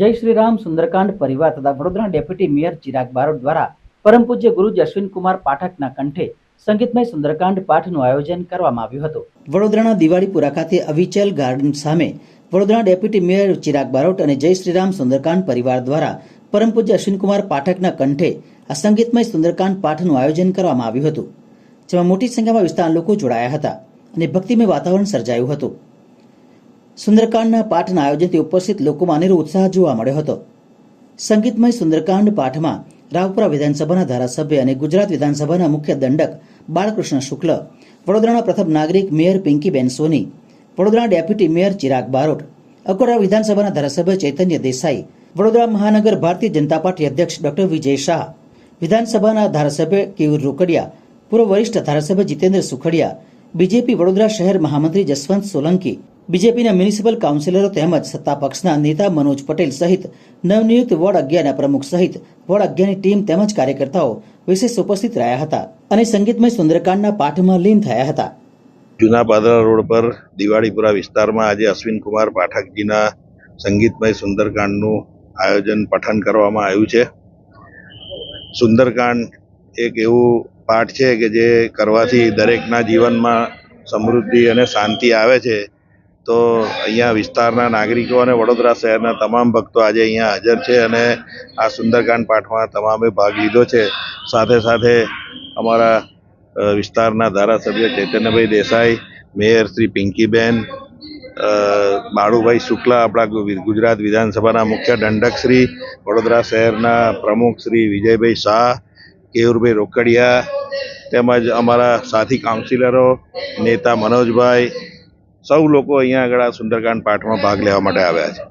જય શ્રી રામ, સુંદરકાંડ પરિવાર તથા વડોદરા ડેપ્યુટી મેયર ચિરાગ બારોટ દ્વારા પરમ પૂજ્ય ગુરુજી અશ્વિનકુમાર પાઠકના કંઠે સંગીતમય સુંદરકાંડ પાઠનું આયોજન કરવામાં આવ્યું હતું. વડોદરાના દિવાળીપુરા ખાતે અવિચલ ગાર્ડન સામે વડોદરા ડેપ્યુટી મેયર ચિરાગ બારોટ અને જય શ્રીરામ સુંદરકાંડ પરિવાર દ્વારા પરમ પૂજ્ય અશ્વિનકુમાર પાઠકના કંઠે આ સંગીતમય સુંદરકાંડ પાઠનું આયોજન કરવામાં આવ્યું હતું, જેમાં મોટી સંખ્યામાં વિસ્તારના લોકો જોડાયા હતા અને ભક્તિમય વાતાવરણ સર્જાયું હતું. સુંદરકાંડના પાઠના આયોજનથી ઉપસ્થિત લોકોમાં અનેરો ઉત્સાહ જોવા મળ્યો હતો. સંગીતમય સુંદરકાંડ પાઠમાં રાવપુરા વિધાનસભાના ધારાસભ્ય અને ગુજરાત વિધાનસભાના મુખ્ય દંડક બાળકૃષ્ણ શુક્લ, વડોદરાના પ્રથમ નાગરિક mayor Pinkiben Soni, Vadodara deputy mayor Chirag Barot Akota વિધાનસભાના ધારાસભ્ય ચૈતન્ય દેસાઈ, વડોદરા મહાનગર ભારતીય જનતા પાર્ટી અધ્યક્ષ ડોક્ટર વિજય શાહ, વિધાનસભાના ધારાસભ્ય કેયુર રોકડિયા, પૂર્વ વરિષ્ઠ ધારાસભ્ય જીતેન્દ્ર સુખડિયા, બીજેપી વડોદરા શહેર મહામંત્રી જસવંત સોલંકી બીજેપીના મ્યુનિસિપલ કાઉન્સિલરો તેમજ સત્તા પક્ષના નેતા મનોજ પટેલ સહિત નવનિયુક્ત વોર્ડ અગિયારના પ્રમુખ સહિત વોર્ડ અગિયારની ટીમ તેમજ કાર્યકર્તાઓ વિશેષ ઉપસ્થિત રહ્યા હતા અને સંગીતમય સુંદરકાંડના પાઠમાં લીન થયા હતા. જૂના પાદરા રોડ પર દિવાળીપુરા વિસ્તારમાં આજે અશ્વિન કુમાર પાઠકજીના સંગીતમય સુંદરકાંડનું આયોજન પઠન કરવામાં આવ્યું છે. સુંદરકાંડ એક એવું પાઠ છે કે જે કરવાથી દરેકના જીવનમાં સમૃદ્ધિ અને શાંતિ આવે છે. તો અહીંયા વિસ્તારના નાગરિકો અને વડોદરા શહેરના તમામ ભક્તો આજે અહીંયા હાજર છે અને આ સુંદરકાંડ પાઠમાં તમામે ભાગ લીધો છે. સાથે સાથે અમારા વિસ્તારના ધારાસભ્ય ચૈતન્યભાઈ દેસાઈ, મેયર શ્રી પિંકીબેન બાળુભાઈ શુક્લા આપણા ગુજરાત વિધાનસભાના મુખ્ય દંડક શ્રી, વડોદરા શહેરના પ્રમુખ શ્રી વિજયભાઈ શાહ, કેયુરભાઈ રોકડિયા, તેમજ અમારા સાથી કાઉન્સિલરો, નેતા મનોજભાઈ સૌ લોકો અહીંયા આગળ આ સુંદરકાંડ પાઠમાં ભાગ લેવા માટે આવ્યા છે.